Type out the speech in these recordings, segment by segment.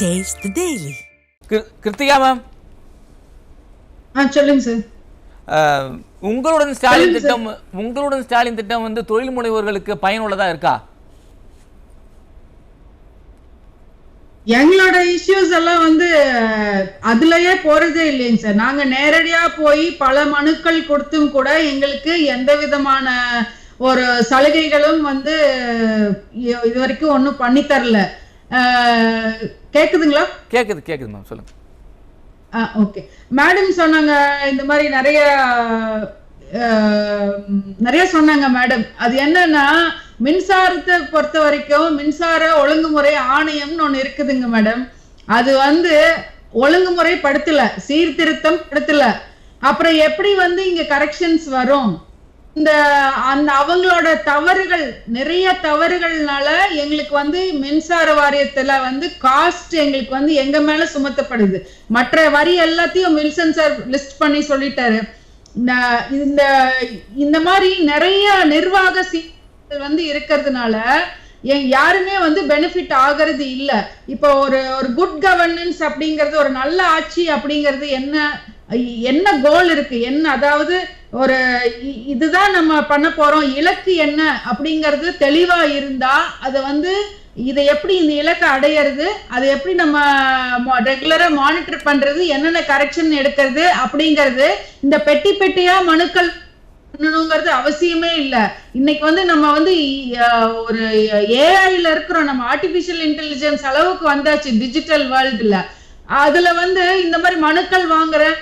The Daily. கிரு- Kiruthika ma'am ஆ சொல்லுங்க சார் உங்களுடன் ஸ்டாலின் திட்டம் உங்களுடன் ஸ்டாலின் திட்டம் வந்து தொழில் முனைவோர்களுக்கு பயனுள்ளதா இருக்கா? எங்களோட இஷ்யூஸ் எல்லாம் வந்து அதுலயே போறதே இல்லைங்க சார் நாங்க நேரடியா போய் பல மனுக்கள் கொடுத்தும் கூட எங்களுக்கு எந்த விதமான ஒரு சலுகைகளும் வந்து இது வரைக்கும் ஒன்றும் பண்ணி தரல. கேக்குதுங்களா? கேக்குது கேக்குது மேம் சொல்லுங்க. ஆ ஓகே மேடம் சொன்னாங்க இந்த மாதிரி நிறைய நிறைய சொன்னாங்க மேடம் அது என்னன்னா மின்சாரத்தை பொறுத்த வரைக்கும் மின்சார ஒழுங்குமுறை ஆணையம்னு ஒண்ணு இருக்குதுங்க மேடம் அது வந்து ஒழுங்குமுறை படுத்தல சீர்திருத்தம் படுத்தல. அப்புறம் எப்படி வந்து இங்க கரெக்ஷன்ஸ் வரும்? இந்த அந்த அவங்களோட தவறுகள் நிறைய தவறுகள்னால எங்களுக்கு வந்து மின்சார வாரியத்துல வந்து காஸ்ட் எங்களுக்கு வந்து எங்க மேல சுமத்தப்படுது. மற்ற வரி எல்லாத்தையும் வில்சன் சார் லிஸ்ட் பண்ணி சொல்லிட்டாரு. இந்த இந்த மாதிரி நிறைய நிர்வாக சீர்கள் வந்து இருக்கிறதுனால யாருமே வந்து பெனிஃபிட் ஆகிறது இல்ல. இப்போ ஒரு ஒரு குட் கவர்னன்ஸ் அப்படிங்கிறது ஒரு நல்ல ஆட்சி அப்படிங்கிறது என்ன என்ன கோல் இருக்கு? என்ன அதாவது ஒரு இதுதான் நம்ம பண்ண போறோம். இலக்கு என்ன அப்படிங்கிறது தெளிவா இருந்தா அதை வந்து இதை எப்படி இந்த இலக்கை அடையிறது அதை எப்படி நம்ம ரெகுலரா மானிட்டர் பண்றது என்னென்ன கரெக்ஷன் எடுக்கிறது அப்படிங்கிறது இந்த பெட்டி பெட்டியா மனுக்கள் பண்ணணுங்கிறது அவசியமே இல்லை. இன்னைக்கு வந்து நம்ம வந்து ஒரு ஏஐல இருக்கிறோம். நம்ம ஆர்டிபிஷியல் இன்டெலிஜென்ஸ் அளவுக்கு வந்தாச்சு டிஜிட்டல் வேர்ல்டுல அதுல வந்து இந்த மாதிரி மனுக்கள் வாங்குறேன்.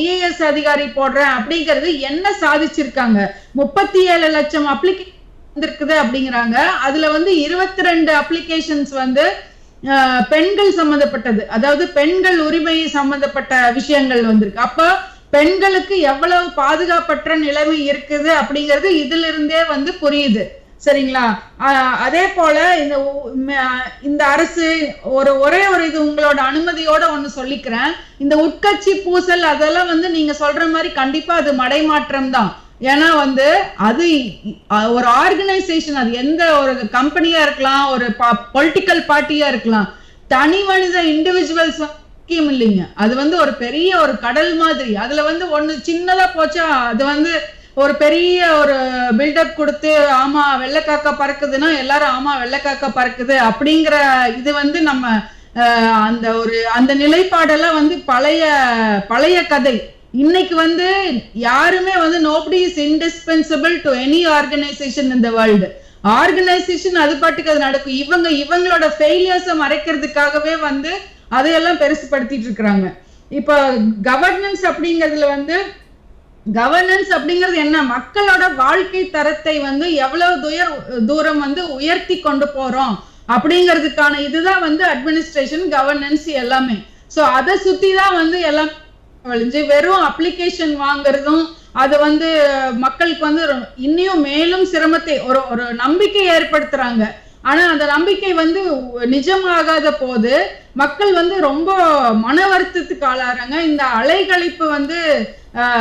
ஐஏஎஸ் அதிகாரி போடுறேன் அப்படிங்கிறது என்ன சாதிச்சிருக்காங்க? முப்பத்தி ஏழு லட்சம் அப்ளிகேஷன் வந்திருக்குது அப்படிங்கிறாங்க. அதுல வந்து இருபத்தி ரெண்டு அப்ளிகேஷன்ஸ் வந்து பெண்கள் சம்பந்தப்பட்டது அதாவது பெண்கள் உரிமை சம்பந்தப்பட்ட விஷயங்கள் வந்திருக்கு. அப்போ பெண்களுக்கு எவ்வளவு பாதுகாப்பற்ற நிலைமை இருக்குது அப்படிங்கிறது இதுல இருந்தே வந்து புரியுது. சரிங்களா? அதே போல இந்த இந்த அரசு ஒரு ஒரே ஒரு இது உங்களோட அனுமதியோட ஒன்று சொல்லிக்கிறேன். இந்த உட்கட்சி பூசல் அதெல்லாம் வந்து நீங்க சொல்ற மாதிரி கண்டிப்பா அது மடைமாற்றம் தான். ஏன்னா வந்து அது ஒரு ஆர்கனைசேஷன் அது எந்த ஒரு கம்பெனியா இருக்கலாம் ஒரு பொலிட்டிக்கல் பார்ட்டியா இருக்கலாம். தனி மனித இண்டிவிஜுவல்ஸ் முக்கியம் இல்லைங்க. அது வந்து ஒரு பெரிய ஒரு கடல் மாதிரி. அதுல வந்து ஒண்ணு சின்னதா போச்சா அது வந்து ஒரு பெரிய ஒரு பில்டப் கொடுத்து ஆமா வெள்ளைக்காக்கா பறக்குதுன்னா எல்லாரும் ஆமா வெள்ளைக்காக்கா பறக்குது அப்படிங்கிற இது வந்து நம்ம அந்த ஒரு அந்த நிலைப்பாடெல்லாம் வந்து பழைய பழைய கதை. இன்னைக்கு வந்து யாருமே வந்து nobody is indispensable to any organisation இந்த வேர்ல்டு ஆர்கனைசேஷன் அது பாட்டுக்கு அது நடக்கும். இவங்க இவங்களோட ஃபெயிலியர்ஸை மறைக்கிறதுக்காகவே வந்து அதையெல்லாம் பெருசுப்படுத்திட்டு இருக்கிறாங்க. இப்போ கவர்னன்ஸ் அப்படிங்கிறதுல வந்து கவர்னன்ஸ் அப்படிங்கிறது என்ன? மக்களோட வாழ்க்கை தரத்தை வந்து எவ்வளவு துயர் தூரம் வந்து உயர்த்தி கொண்டு போறோம் அப்படிங்கிறதுக்கான இதுதான் வந்து அட்மினிஸ்ட்ரேஷன் கவர்னன்ஸ் எல்லாமே. ஸோ அதை சுத்தி தான் வந்து எல்லாம் வழிஞ்சு வெறும் அப்ளிகேஷன் வாங்குறதும் அது வந்து மக்களுக்கு வந்து இன்னும் மேலும் சிரமத்தை ஒரு ஒரு நம்பிக்கை ஏற்படுத்துறாங்க. ஆனா அந்த நம்பிக்கை வந்து நிஜமாகாத போது மக்கள் வந்து ரொம்ப மன வருத்தத்துக்கு ஆளாறாங்க. இந்த அலைகழிப்பு வந்து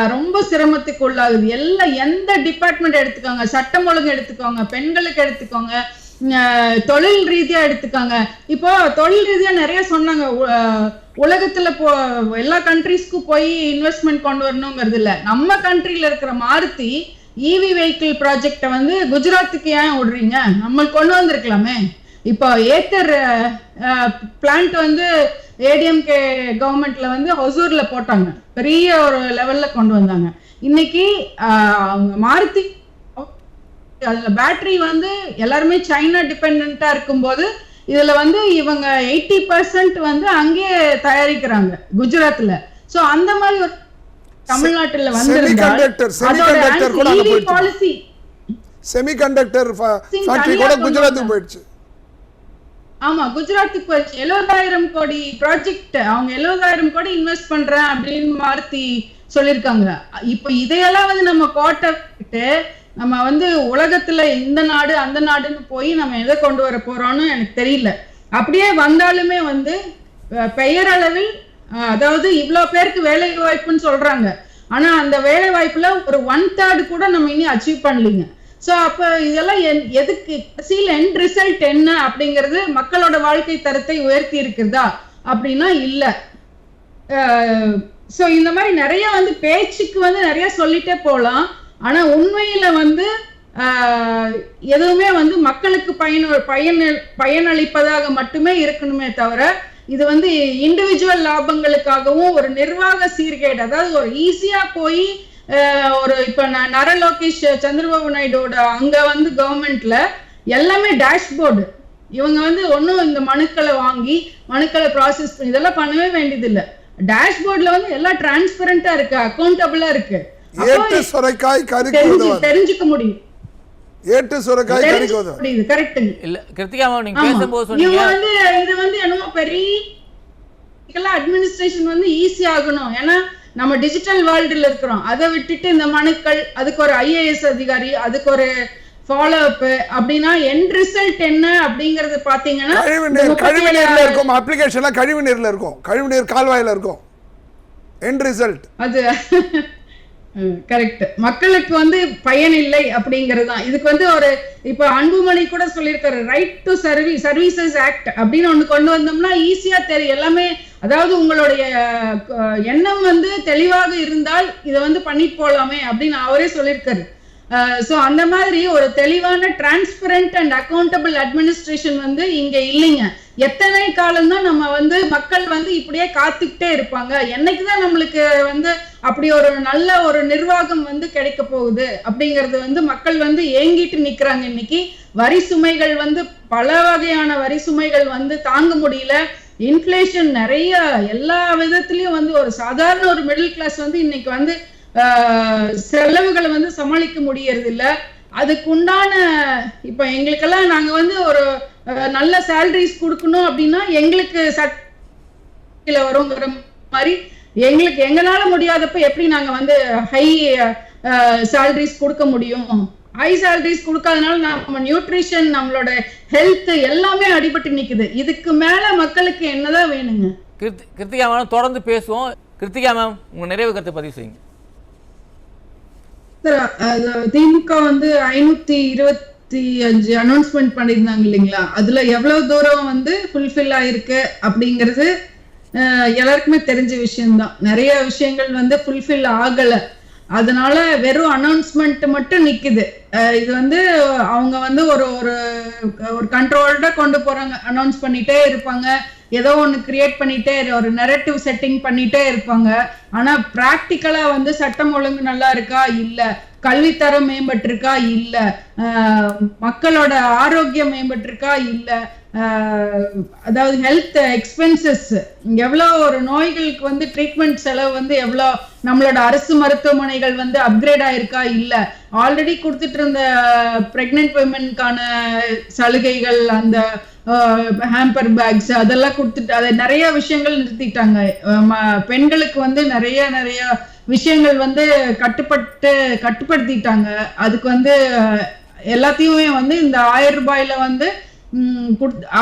ரொம்ப சிரமத்துக்கு உள்ளாகுது. எல்லா எந்த டிபார்ட்மெண்ட் எடுத்துக்கோங்க. சட்டம் ஒழுங்கு எடுத்துக்கோங்க. பெண்களுக்கு எடுத்துக்கோங்க. தொழில் ரீதியா எடுத்துக்கோங்க. இப்போ தொழில் ரீதியா நிறைய சொன்னாங்க. உ- உலகத்துல போ எல்லா கண்ட்ரீஸ்க்கும் போய் இன்வெஸ்ட்மெண்ட் கொண்டு வரணுங்கிறது இல்ல. நம்ம கண்ட்ரில இருக்கிற மாருத்தி இவி வெஹிக்கிள் ப்ராஜெக்டை வந்து குஜராத்துக்கு ஏன் விடுறீங்க? நம்ம கொண்டு வந்திருக்கலாமே. இப்போ ஏத்தர் பிளான்ட் வந்து ஏடிஎம்கே கவர்மெண்ட்ல வந்து ஹொசூர்ல போட்டாங்க. பெரிய ஒரு லெவல்ல கொண்டு வந்தாங்க. இன்னைக்கு அவங்க மாருதி. அதுல பேட்டரி வந்து எல்லாருமே சைனா டிபெண்டா இருக்கும்போது இதுல வந்து இவங்க எயிட்டி பர்சன்ட் வந்து அங்கேயே தயாரிக்கிறாங்க குஜராத்ல. ஸோ அந்த மாதிரி ஒரு தமிழ்நாட்டுல. பாலிசி செமிகண்டக்டர் ஃபேக்டரி கூட குஜராத்துக்கு. போயிடுச்சு. ஆமா குஜராத்துக்கு போயிடுச்சு. எழுபதாயிரம் கோடி ப்ராஜெக்ட் அவங்க எழுபதாயிரம் கோடி இன்வெஸ்ட் பண்றேன் அப்படின்னு மாருதி சொல்லியிருக்காங்க. இப்போ இதையெல்லாம் வந்து நம்ம கோட்டை நம்ம வந்து உலகத்துல இந்த நாடு அந்த நாடுன்னு போய் நம்ம எதை கொண்டு வர போறோம்னு எனக்கு தெரியல. அப்படியே வந்தாலுமே வந்து பெயரளவில் அதாவது இவ்வளோ பேருக்கு வேலை வாய்ப்புன்னு சொல்றாங்க. ஆனா அந்த வேலை வாய்ப்புல ஒரு ஒன் தேர்ட் கூட நம்ம இனி அச்சீவ் பண்ணலீங்க. சோ அப்போ இதெல்லாம் என்- எதுக்கு? கடைசியில் எண்ட் ரிசல்ட் என்ன அப்படிங்கிறது மக்களோட வாழ்க்கை தரத்தை உயர்த்தி இருக்கிறதா அப்படின்னா இல்லை. ஸோ இந்த மாதிரி நிறைய வந்து பேச்சுக்கு வந்து நிறைய சொல்லிட்டே போகலாம். ஆனா உண்மையில வந்து ஆஹ், எதுவுமே வந்து மக்களுக்கு பயன் பயன் பயனளிப்பதாக மட்டுமே இருக்கணுமே தவிர இது வந்து இண்டிவிஜுவல் லாபங்களுக்காகவும் ஒரு நிர்வாக சீர்கேடு. அதாவது ஒரு ஈஸியா போய் ஒரு இப்ப நர லோகேஷ் சந்திரபாபு நாயுடோட அங்க வந்து கவர்மெண்ட்ல எல்லாமே டேஷ்போர்டு இவங்க வந்து ஒன்றும் இந்த மனுக்களை வாங்கி மனுக்களை ப்ராசஸ் பண்ணி இதெல்லாம் பண்ணவே வேண்டியதில்லை. டேஷ்போர்ட்ல வந்து எல்லாம் டிரான்ஸ்பரண்டா இருக்கு அக்கௌண்டபிளா இருக்கு. தெரிஞ்சுக்க முடியும். ஏட்டு சுரைக்காய் கறிக்கு கரெக்டுங்க இல்ல கிருத்திகா மேம் நீங்க. பேசும்போது சொன்னீங்க. வந்து இது வந்து என்னமோ பெரிய அட்மினிஸ்ட்ரேஷன் வந்து ஈஸி ஆகணும். ஏன்னா நம்ம டிஜிட்டல் வேர்ல்டுல இருக்கிறோம். அதை விட்டுட்டு இந்த மனுக்கள் அதுக்கு ஒரு ஐஏஎஸ் அதிகாரி அதுக்கு ஒரு ஃபாலோ அப் அப்படின்னா எண்ட் ரிசல்ட் என்ன அப்படிங்கறது பாத்தீங்கன்னா கழிவு நீர்ல இருக்கும். அப்ளிகேஷன்லாம் கழிவு நீர்ல இருக்கும். கழிவு நீர் கால்வாயில இருக்கும். எண்ட் ரிசல்ட் அது. கரெக்ட் மக்களுக்கு வந்து பயன் இல்லை அப்படிங்கிறது தான் இதுக்கு வந்து ஒரு இப்ப அன்புமணி கூட சொல்லியிருக்காரு right to service services act அப்படின்னு ஒண்ணு கொண்டு வந்தோம்னா ஈஸியா தெரியும் எல்லாமே அதாவது உங்களுடைய எண்ணம் வந்து தெளிவாக இருந்தால் இதை வந்து பண்ணிட்டு போலாமே அப்படின்னு அவரே சொல்லியிருக்காரு. ஸோ அந்த மாதிரி ஒரு தெளிவான டிரான்ஸ்பரண்ட் அண்ட் அக்கௌண்டபிள் அட்மினிஸ்ட்ரேஷன் வந்து இங்க இல்லைங்க. எத்தனை காலம் தான் நம்ம வந்து மக்கள் வந்து இப்படியே காத்துக்கிட்டே இருப்பாங்க? என்னைக்கு தான் நம்மளுக்கு வந்து அப்படி ஒரு நல்ல ஒரு நிர்வாகம் வந்து கிடைக்க போகுது? அப்படிங்கிறது வந்து மக்கள் வந்து ஏங்கிட்டு நிக்கிறாங்க இன்னைக்கு. வரி சுமைகள் வந்து பல வகையான வரி சுமைகள் வந்து தாங்க முடியல. இன்ஃபிளேஷன் நிறைய எல்லா விதத்திலயும் வந்து ஒரு சாதாரண ஒரு மிடில் கிளாஸ் வந்து இன்னைக்கு வந்து செலவுகளை வந்து சமாளிக்க முடியறது இல்ல அதுக்குண்டான இப்ப எங்களுக்கெல்லாம் நாங்க வந்து ஒரு நல்ல சேலரிஸ் கொடுக்கணும் அப்படின்னா எங்களுக்கு சட்டில வருங்கிற மாதிரி எங்களுக்கு எங்களால முடியாதப்ப எப்படி நாங்க வந்து ஹை சேலரிஸ் கொடுக்க முடியும்? ஹை சேலரிஸ் கொடுக்காதனால நம்ம நியூட்ரிஷன் நம்மளோட ஹெல்த் எல்லாமே அடிபட்டு நிக்குது. இதுக்கு மேல மக்களுக்கு என்னதான் வேணுங்க? கிருத்தி கிருத்திகா மேம் தொடர்ந்து பேசுவோம். கிருத்திகா மேம் உங்க நிறைவு கருத்தை பதிவு செய்யுங்க. திமுக வந்து ஐநூத்தி இருபத்தி அஞ்சு அனௌன்ஸ்மெண்ட் பண்ணியிருந்தாங்க இல்லைங்களா? அதுல எவ்வளவு தூரம் வந்து ஃபுல்ஃபில் ஆயிருக்கு அப்படிங்கிறது எல்லாருக்குமே தெரிஞ்ச விஷயம்தான். நிறைய விஷயங்கள் வந்து ஃபுல்ஃபில் ஆகல. அதனால வெறும் அனௌன்ஸ்மெண்ட் மட்டும் நிக்குது. இது வந்து அவங்க வந்து ஒரு ஒரு ஒரு கண்ட்ரோல்டா கொண்டு போறாங்க. அனௌன்ஸ் பண்ணிட்டே இருப்பாங்க. ஏதோ ஒன்று கிரியேட் பண்ணிட்டே இரு- ஒரு நெரட்டிவ் செட்டிங் பண்ணிட்டே இருப்பாங்க. ஆனா பிராக்டிக்கலா வந்து சட்டம் ஒழுங்கு நல்லா இருக்கா? இல்லை. கல்வித்தரம் மேம்பட்டிருக்கா? இல்ல. மக்களோட ஆரோக்கியம் மேம்பட்டிருக்கா? இல்ல. அதாவது ஹெல்த் எக்ஸ்பென்சஸ் எவ்வளோ ஒரு நோய்களுக்கு வந்து ட்ரீட்மெண்ட் செலவு வந்து எவ்வளோ நம்மளோட அரசு மருத்துவமனைகள் வந்து அப்கிரேட் ஆயிருக்கா? இல்லை. ஆல்ரெடி கொடுத்துட்டு இருந்த பிரெக்னென்ட் விமனுக்கான சலுகைகள் அந்த ஹேம்பர் பேக்ஸ் அதெல்லாம் கொடுத்துட்டு அதை நிறைய விஷயங்கள் நிறுத்திட்டாங்க. ம- பெண்களுக்கு வந்து நிறைய நிறைய விஷயங்கள் வந்து கட்டுப்பட்டு கட்டுப்படுத்திட்டாங்க. அதுக்கு வந்து எல்லாத்தையுமே வந்து இந்த ஆயிரம் ரூபாயில வந்து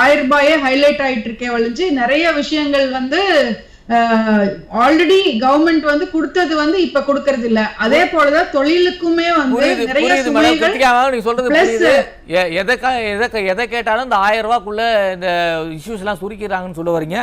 ஆயிரம் ரூபாயே ஹைலைட் ஆயிட்டு இருக்கே ஒழிஞ்சு நிறைய விஷயங்கள் வந்து ஆல்ரெடி கவர்மெண்ட் வந்து கொடுத்தது வந்து இப்ப கொடுக்கறது இல்ல அதே போலதான் தொழிலுக்குமே வந்து நிறைய நீங்க சொல்றது எதை எதை எதை கேட்டாலும் இந்த ஆயிரம் ரூபாய்க்குள்ள இந்த இஷ்யூஸ் எல்லாம் சுருக்கிறாங்கன்னு சொல்ல வரீங்க.